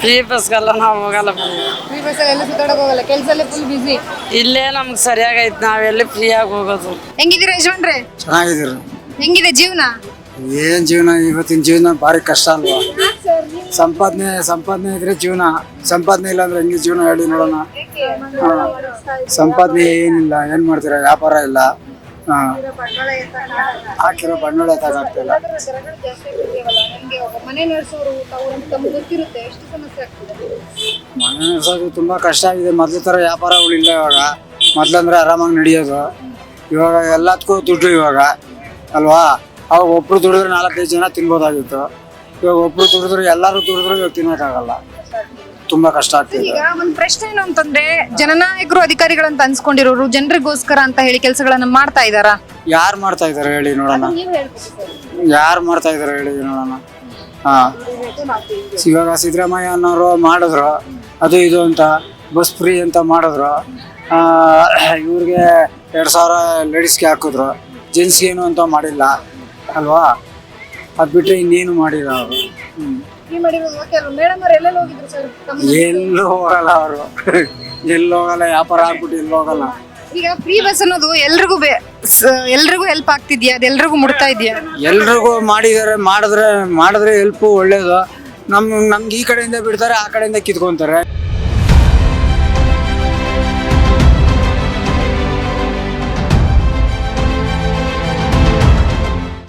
Free ಬಸ್ಗೆಲ್ಲ ನಾವು ಹೋಗಲ್ಲ free bus ಎಲ್ಲ ಸುತ್ತಾಡಕ್ ಹೋಗಲ್ಲ? ಕೆಲ್ಸಲ್ಲೇ ಫುಲ್ ಬಿಸಿ ಇಲ್ಲೇ ನಮ್ಗೆ ಸರಿಯಾಗೈತೆ ನಾವೆಲ್ಲಿ ಫ್ರೀಯಾಗಿ ಹೋಗೋದು. ಹೆಂಗಿದ್ದೀರಾ ಯಶವಂತ್ರೆ ಚೆನ್ನಾಗಿದ್ದೀರಿ. ಹೆಂಗಿದೆ ಜೀವನ? ಏನ್ ಜೀವನ ಇವತ್ತಿನ ಜೀವನ ಭಾರಿ ಕಷ್ಟ ಅಲ್ವಾ? ಸಂಪಾದನೆ ಸಂಪಾದನೆ ಇದ್ರೆ ಜೀವನ. ಸಂಪಾದನೆ ಇಲ್ಲ ಅಂದ್ರೆ ಹೆಂಗೆ ಜೀವನ ಹೇಳಿ ನೋಡೋಣ. ಹಾ. ಸಂಪಾದನೆ ಏನಿಲ್ಲ ಏನ್ ಮಾಡ್ತೀರಾ? ವ್ಯಾಪಾರ ಇಲ್ಲ. ಹಾಕಿರೋ ಬಂಡವಾಳ ಎತ್ತಾಗ್ತಿಲ್ಲ ಮನೆ ನಡೆಸೋರು ತಮ್ಗೆ ಗೊತ್ತಿರುತ್ತೆ ಎಷ್ಟು ಸಮಸ್ಯೆ ಆಗ್ತದೆ. ಮನೆ ನಡೆಸೋದು ತುಂಬಾ ಕಷ್ಟ ಆಗಿದೆ. ಮೊದ್ಲ ತರ ವ್ಯಾಪಾರಗಳಿಲ್ಲ ಇವಾಗ. ಮೊದ್ಲಂದ್ರೆ ಆರಾಮಾಗಿ ನಡೆಯೋದು. ಇವಾಗ ಎಲ್ಲದಕ್ಕೂ ದುಡ್ಡು ಇವಾಗ. ಅಲ್ವಾ? ಅವಾಗ ಒಬ್ರು ದುಡಿದ್ರೆ ನಾಲ್ಕೈದು ಜನ ತಿನ್ಬೋದಾಗಿತ್ತು. ಇವಾಗ ಒಬ್ರು ದುಡಿದ್ರೆ ಎಲ್ಲರೂ ದುಡಿದ್ರು ಇವಾಗ ತಿನ್ನೋಕ್ಕಾಗಲ್ಲ. ತುಂಬಾ ಕಷ್ಟ ಆಗ್ತಿದೆ. ಈಗ ಒಂದು ಪ್ರಶ್ನೆ ಏನು ಅಂತಂದ್ರೆ ಜನನಾಯಕರು ಅಧಿಕಾರಿಗಳಂತ ಅನ್ಸ್ಕೊಂಡಿರೋರು ಜನರಿಗೋಸ್ಕರ ಅಂತ ಹೇಳಿ ಕೆಲಸಗಳನ್ನ ಮಾಡ್ತಾ ಇದಾರಾ ಯಾರು ಮಾಡ್ತಾ ಇದಾರೆ ಹೇಳಿ ನೋಡೋಣ. ಯಾರು ಮಾಡ್ತಾ ಇದಾರೆ ಹೇಳಿ ನೋಡೋಣ. ಹಾ. ಇವಾಗ ಸಿದ್ದರಾಮಯ್ಯ ಅನ್ನೋರು ಮಾಡಿದ್ರು. ಅದು ಇದು ಅಂತ ಬಸ್ ಫ್ರೀ ಅಂತ ಮಾಡಿದ್ರು. ಆ, ಇವ್ರಿಗೆ ಎರಡು ಸಾವಿರ ಲೇಡೀಸ್ಗೆ ಹಾಕಿದ್ರು. ಜೆಂಟ್ಸ್ಗೆ ಏನು ಅಂತ ಮಾಡಿಲ್ಲ. ಅಲ್ವಾ? ಅದು ಬಿಟ್ಟರೆ ಇನ್ನೇನು ಮಾಡಿಲ್ಲ ಅವರು. ಈ ಮಾಡಿರೋದು ಓಕೆ ಅಲ್ವಾ? ಮೇಡಮ್ ಅವ್ರು ಎಲ್ಲೆಲ್ಲಿ ಹೋಗಿದ್ರು ಸರ್? ಎಲ್ಲೂ ಹೋಗಲ್ಲ ಅವರು. ಎಲ್ಲೂ ಹೋಗಲ್ಲ ವ್ಯಾಪಾರ ಆಗ್ಬಿಟ್ಟು ಎಲ್ಲೂ ಹೋಗಲ್ಲ. ಈಗ ಫ್ರೀ ಬಸ್ ಅನ್ನೋದು ಎಲ್ರಿಗೂ ಬೆ- ಸ- ಎಲ್ರಿಗೂ ಹೆಲ್ಪ್ ಆಗ್ತಿದ್ಯಾ? ಅದು ಎಲ್ರಿಗೂ ಮುಡ್ತಾ ಇದೆಯಾ? ಎಲ್ರಿಗೂ ಮಾಡಿದಾರೆ ಮಾಡಿದ್ರೆ ಮಾಡಿದ್ರೆ ಹೆಲ್ಪ್ ಒಳ್ಳೇದು. ನಮ್ ನಮ್ಗೆ ಈ ಕಡೆಯಿಂದ ಬಿಡ್ತಾರೆ ಆ ಕಡೆಯಿಂದ ಕಿತ್ಕೊಂತಾರೆ.